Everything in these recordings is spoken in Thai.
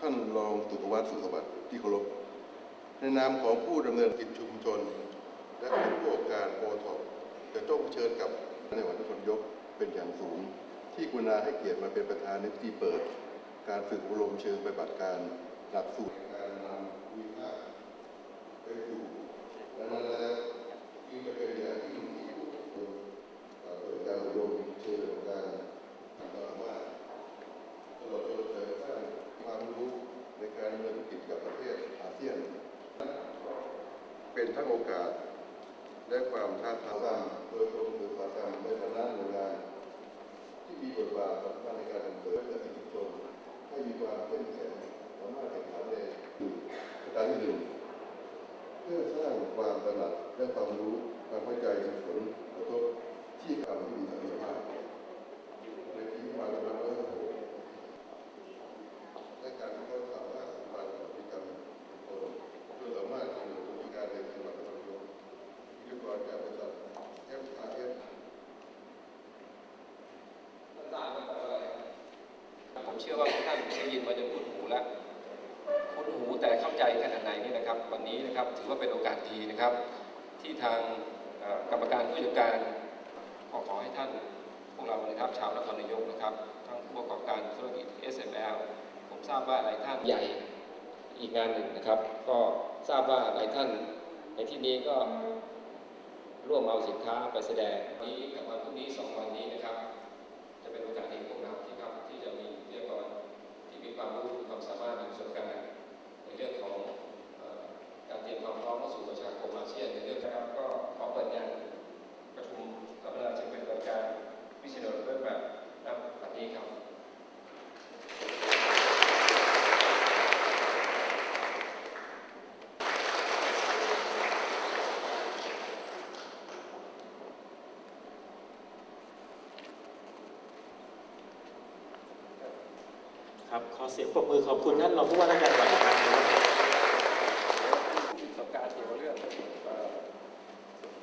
ท่านรองสุขวัฒน์สุขสวัสดิ์ที่เคารพในนามของผู้ดำเนินกิจชุมชน และผู้ประกอบการโอท็อปจะต้องเชิญกับในวันนคนยกเป็นอย่างสูง ที่กุณาให้เกียรติมาเป็นประธานในพิธีเปิด การฝึกอบรมเชิงปฏิบัติการหลักสูตรการนำวิพากษ์ไปสู่ดังนั้นแล้วจึงจะเป็นอย่างยิ่งที่ผู้เอ่อเปิดการอบรมเชิงปฏิบัติการต่างๆว่า ตลอดจนเสริมสร้างความรู้ในการดำเนินธุรกิจกับประเทศอาเซียน เป็น ทั้งโอกาส และความท้าทายโดยกรมอุตสารกรรในฐานะหน่วยงานที่มีบทบาทสำคัญในการส่งเสริมและชุมชนให้มีความเข้มแข็งสามารถแข่งขันในประการที่หนึ่งเพื่อสร้างความตระหนักและความรู้ความเข้าใจถึงผลกระทบที่ทำที่มีศักยภาพในปีที่ผ่านมาแล้วก็ และการที่เขาสามารถสัมพันธ์กับพฤติกรรมคนเพื่อสามารถดำเนินกิจการในจังหวัดนครนายกพิธีกรจากบริษัทเอฟอาร์เอส ผม เชื่อว่าทุกท่านได้ยินมาจนคุ้นหูแล้วคุ้นหูแต่เข้าใจขนาดไหนนี่นะครับ วันนี้นะครับถือว่าเป็นโอกาสดีนะครับ ที่ทางกรรมการผู้จัดการขอขอให้ท่านพวกเรานะครับชาวนครนายกนะครับทั้งผู้ประกอบการธุรกิจ SML ผมทราบว่าหลายท่านใหญ่อีกงานหนึ่งนะครับ ก็ทราบว่าหลายท่านในที่นี้ก็ร่วมเอาสินค้าไปแสดงวันนี้กับวันพรุ่งนี้สองวันนี้นะครับ จะเป็นโอกาสที่ครับที่จะมีวิทยากรที่มีความรู้มีความสามารถมีประสบการณ์ในเรื่องของเอ่อการเตรียมความพร้อมเข้าสู่ประชาคมอาเซียนในเรื่องนะครับก็ขอเปิดงานประชุมสัมมนาจึงเป็นรายการวิชาเรื่องแบบนับวันนี้ครับ ครับขอเสียงปรบมือขอบคุณท่านรองผู้ว่าราชการจังหวัดอีกครั้งนะครับประสบการณ์เกี่ยวกับเรื่องเอ่อ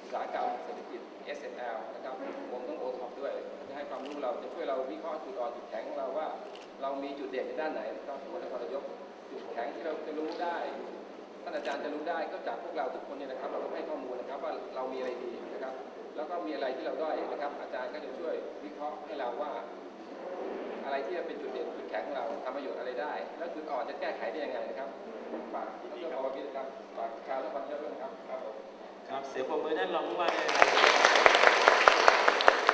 อุตสาหกรรมเศรษฐกิจ SML นะครับรวมทั้งโอท็อปด้วยจะให้ความรู้เราจะช่วยเราวิเคราะห์จุดอ่อนจุดแข็งของเราว่า เรามีจุดเด่นในด้านไหนนะครับหัวหน้าครนายกจุดแข็งที่เราจะรู้ได้ท่านอาจารย์จะรู้ได้ก็จากพวกเราทุกคนเนี่ยนะครับ เราต้องให้ข้อมูลนะครับว่าเรามีอะไรดีนะครับ แล้วก็มีอะไรที่เราด้อยนะครับ อาจารย์ก็จะช่วยวิเคราะห์ให้เราว่า อะไรที่เป็นจุดเด่นจุด ทำประโยชน์อะไรได้ แล้วจุดอ่อนจะแก้ไขได้ยังไงนะครับฝากที่นี่ครับฝากกาวและคนเยอะด้วยนะครับครับผมครับเสียงปรบมือท่านรองผู้ว่าเลยครับ